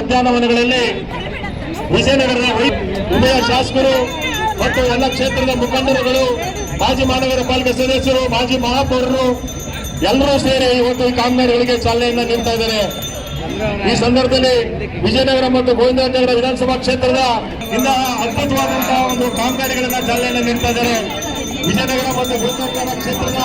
ಉದ್ಯಾನವನಗಳಲ್ಲಿ ವಿಜಯನಗರದ ಉಭಯ ಶಾಸಕರು ಮತ್ತು ಎಲ್ಲ ಕ್ಷೇತ್ರದ ಮುಖಂಡರುಗಳು, ಮಾಜಿ ಮಹಾನಗರ ಪಾಲಿಕೆ ಸದಸ್ಯರು, ಮಾಜಿ ಮಹಾಪೌರರು ಎಲ್ಲರೂ ಸೇರಿ ಇವತ್ತು ಈ ಕಾಮಗಾರಿಗಳಿಗೆ ಚಾಲನೆಯನ್ನ ನೀಡ್ತಾ ಇದ್ದಾರೆ. ಈ ಸಂದರ್ಭದಲ್ಲಿ ವಿಜಯನಗರ ಮತ್ತು ಗೋವಿಂದರಾಜನಗರ ವಿಧಾನಸಭಾ ಕ್ಷೇತ್ರದ ಇಂತಹ ಅದ್ಭುತವಾದಂತಹ ಒಂದು ಕಾಮಗಾರಿಗಳನ್ನ ಚಾಲನೆಯನ್ನ ನೀಡ್ತಾ ಇದ್ದಾರೆ. ವಿಜಯನಗರ ಮತ್ತು ಗೋವಿಂದರಾಜನಗರ ಕ್ಷೇತ್ರದ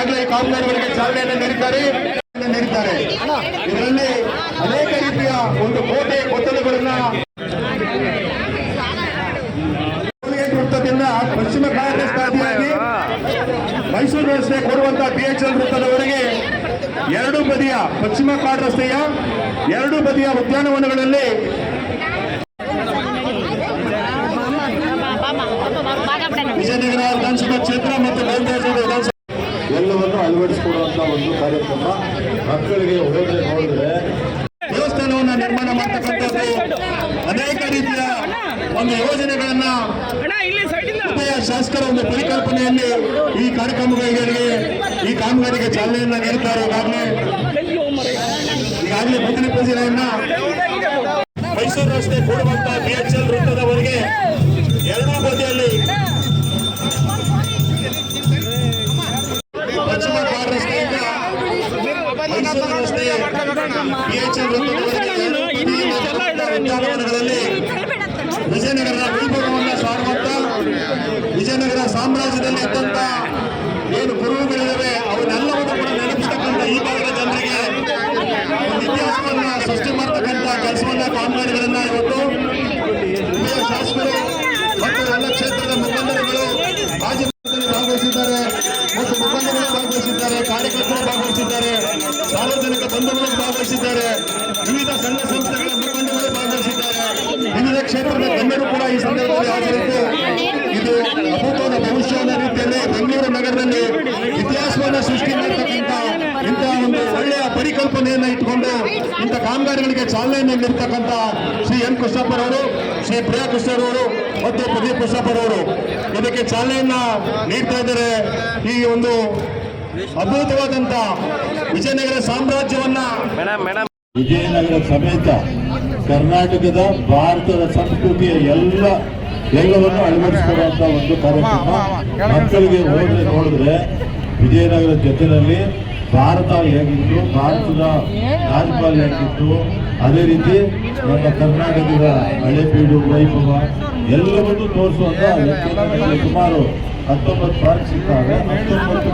ಈಗಾಗಲೇ ಕಾಮಗಾರಿಗಳಿಗೆ ಚಾಲನೆಯನ್ನು ನೀಡಿದ್ದಾರೆ ನೀಡಿದ್ದಾರೆ ಇದರಲ್ಲಿ ಅನೇಕ ರೀತಿಯ ಒಂದು ಕೋಟೆ ಕೊತ್ತಲುಗಳನ್ನ ವೃತ್ತದಿಂದ ಪಶ್ಚಿಮ ಕಾಂಗ್ರೆಸ್ ಪಾರ್ಟಿಯಾಗಿ ಮೈಸೂರು ರಸ್ತೆ ಕೊಡುವಂತಹ ಬಿಎಚ್ಎಲ್ ವೃತ್ತದವರೆಗೆ ಎರಡು ಬದಿಯ ಪಶ್ಚಿಮ ಕಾಡ್ ರಸ್ತೆಯ ಎರಡು ಬದಿಯ ಉದ್ಯಾನವನಗಳಲ್ಲಿ ವಿಜಯನಗರ ವಿಧಾನಸಭಾ ಕ್ಷೇತ್ರ ಮತ್ತು ವಿಧಾನಸಭಾ ಒಂದು ಕಾರ್ಯಕ್ರಮ. ಮಕ್ಕಳಿಗೆ ಹೋದ್ರೆ ನೋಡಿದ್ರೆ ದೇವಸ್ಥಾನವನ್ನ ನಿರ್ಮಾಣ ಮಾಡ್ತಕ್ಕಂಥದ್ದು ಅನೇಕ ರೀತಿಯ ಒಂದು ಯೋಜನೆಗಳನ್ನ ಶಾಸಕರ ಒಂದು ಪರಿಕಲ್ಪನೆಯಲ್ಲಿ ಈ ಕಾರ್ಯಕ್ರಮಗಳಿಗೆ ಈ ಕಾಮಗಾರಿಗೆ ಚಾಲನೆಯನ್ನ ನೀಡುತ್ತಾರೆ ಈಗಾಗಲೇ ಈಗಾಗಲೇ ಪೂಜೆಯನ್ನ ಮೈಸೂರು ರಸ್ತೆ ಕೂಡುವಂತಹ ಬಿಎಚ್ಎಲ್ ವೃತ್ತದವರೆಗೆ ಉದ್ಯಾನವನಗಳಲ್ಲಿ ವಿಜಯನಗರದ ವೈಭವವನ್ನು ಸಾರುವಂತ ವಿಜಯನಗರ ಸಾಮ್ರಾಜ್ಯದಲ್ಲಿ ಇದ್ದಂತ ಏನು ಗುರುಗಳಿದ್ದಾವೆ ಅವನ್ನೆಲ್ಲವನ್ನು ಕೂಡ ನೆನಪಿಸ್ತಕ್ಕಂಥ ಈ ಭಾಗದ ಜನರಿಗೆ ಇತಿಹಾಸವನ್ನ ಸೃಷ್ಟಿ ಮಾಡ್ತಕ್ಕಂಥ ಕೆಲಸವನ್ನ ಕಾಮಗಾರಿಗಳನ್ನ ಇವತ್ತು ಶಾಸಕರು ಮತ್ತು ಎಲ್ಲ ಕ್ಷೇತ್ರದ ಮುಖಂಡರುಗಳು ಮಾಜಿ ಭಾಗವಹಿಸಿದ್ದಾರೆ ಮತ್ತು ಮುಖಂಡರು ಭಾಗವಹಿಸಿದ್ದಾರೆ, ಕಾರ್ಯಕರ್ತರು ಭಾಗವಹಿಸಿದ್ದಾರೆ, ಸಾರ್ವಜನಿಕ ಬಂಧುಗಳು ಭಾಗವಹಿಸಿದ್ದಾರೆ, ವಿವಿಧ ಸಂಘ ಇದು ಅಭೂತವಾದ ಭವಿಷ್ಯದ ರೀತಿಯಲ್ಲಿ ಬೆಂಗಳೂರು ನಗರದಲ್ಲಿ ಇತಿಹಾಸವನ್ನ ಸೃಷ್ಟಿ ಮಾಡತಕ್ಕಂಥ ಇಂತಹ ಒಂದು ಒಳ್ಳೆಯ ಪರಿಕಲ್ಪನೆಯನ್ನ ಇಟ್ಕೊಂಡು ಇಂಥ ಕಾಮಗಾರಿಗಳಿಗೆ ಚಾಲನೆ ನೀಡತಕ್ಕಂಥ ಶ್ರೀ ಎನ್ ಕೃಷ್ಣಪ್ಪರವರು ಶ್ರೀ ಪ್ರಿಯಾ ಕೃಷ್ಣರವರು ಮತ್ತು ಪ್ರದೀಪ್ ಕೃಷ್ಣಪ್ಪರವರು. ಇದಕ್ಕೆ ಚಾಲನೆಯನ್ನ ನೀಡ್ತಾ ಇದ್ದಾರೆ ಈ ಒಂದು ಅದ್ಭುತವಾದಂತ ವಿಜಯನಗರ ಸಾಮ್ರಾಜ್ಯವನ್ನ. ವಿಜಯನಗರ ಸಮೇತ ಕರ್ನಾಟಕದ ಭಾರತದ ಸಂಸ್ಕೃತಿಯ ಎಲ್ಲ ಎಲ್ಲವನ್ನು ಅಳವಡಿಸಿಕೊಡುವಂತ ಒಂದು ಕಾರ್ಯಕ್ರಮ. ಮಕ್ಕಳಿಗೆ ಹೋದ್ರೆ ನೋಡಿದ್ರೆ ವಿಜಯನಗರ ಜೊತೆಯಲ್ಲಿ ಭಾರತ ಹೇಗಿತ್ತು ಭಾರತದ ರಾಜಪಾಲ ಹೇಗಿತ್ತು ಅದೇ ರೀತಿ ನಮ್ಮ ಕರ್ನಾಟಕದ ಹಳೆಬೀಡು ವೈಭವ ಎಲ್ಲವನ್ನೂ ತೋರಿಸುವಂತ ಯಾಕೆಂದ್ರೆ ಸುಮಾರು ಹತ್ತೊಂಬತ್ತು ಪಾರ್ಕ್ ಇದ್ದಾವೆ ಹತ್ತೊಂಬತ್ತು